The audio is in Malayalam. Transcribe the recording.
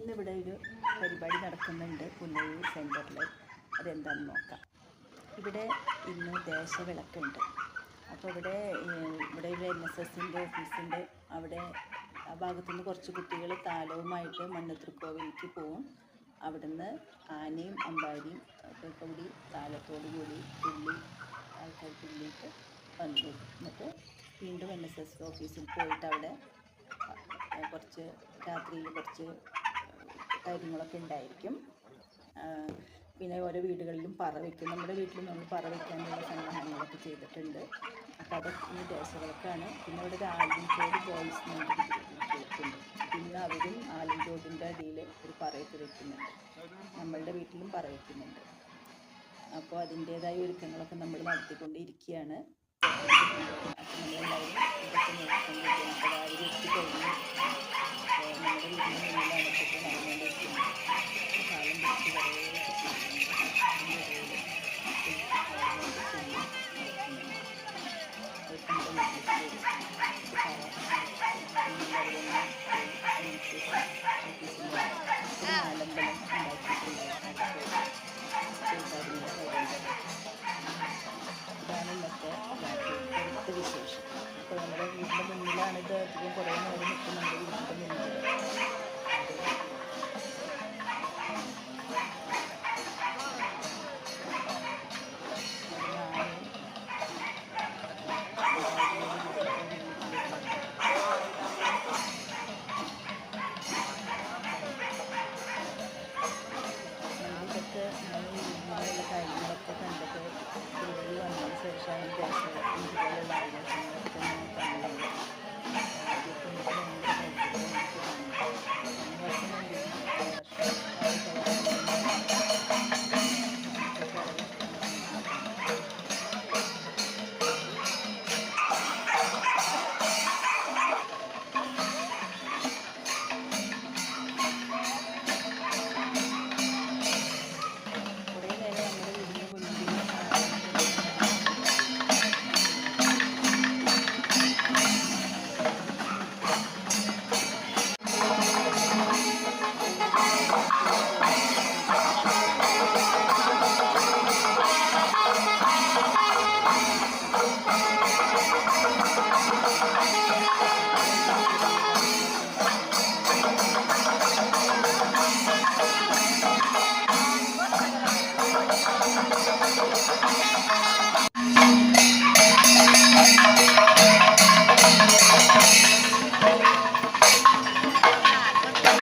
ഇന്നിവിടെ ഒരു പരിപാടി നടക്കുന്നുണ്ട് പുന്നയൂർ സെന്ററിൽ. അതെന്താണെന്ന് നോക്കാം. ഇവിടെ ഇന്ന് ദേശവിളക്കുണ്ട്. അപ്പോൾ ഇവിടെ ഇവിടെ ഒരു എൻ എസ് എസിന്റെ ഓഫീസുണ്ട്. അവിടെ ആ ഭാഗത്തുനിന്ന് കുറച്ച് കുട്ടികൾ താലവുമായിട്ട് മണ്ണത്തൃക്കോവിലേക്ക് പോവും. അവിടുന്ന് ആനയും അമ്പാരിയും ഒക്കെ കൂടി താലത്തോടു കൂടി തുള്ളി ആൾക്കാർ തുള്ളിയിട്ട് വന്നു. എന്നിട്ട് വീണ്ടും എൻ എസ് എസ് ഓഫീസിൽ പോയിട്ട് അവിടെ കുറച്ച് രാത്രിയിൽ കുറച്ച് കാര്യങ്ങളൊക്കെ ഉണ്ടായിരിക്കും. പിന്നെ ഓരോ വീടുകളിലും പറ വയ്ക്കും നമ്മുടെ വീട്ടിലും നമ്മൾ പറ വയ്ക്കാനുള്ള സംവിധാനങ്ങളൊക്കെ ചെയ്തിട്ടുണ്ട്. അപ്പോൾ അതൊക്കെ ഈ ദോശകൾക്കാണ് പിന്നെ ഇവിടെ ഒരു ആലിൻചോട് ബോയ്സ് കേൾക്കുന്നു പിന്നെ അവരും ആലിൻചോടിന്റെ അടിയിൽ ഒരു പറയൊക്കെ വെക്കുന്നുണ്ട്. നമ്മളുടെ വീട്ടിലും പറ വയ്ക്കുന്നുണ്ട് അപ്പോൾ അതിന്റേതായ ഒരുക്കങ്ങളൊക്കെ നമ്മൾ നടത്തിക്കൊണ്ടിരിക്കുകയാണ്. നമ്മളെല്ലാവരും ഇതൊക്കെ Thank you.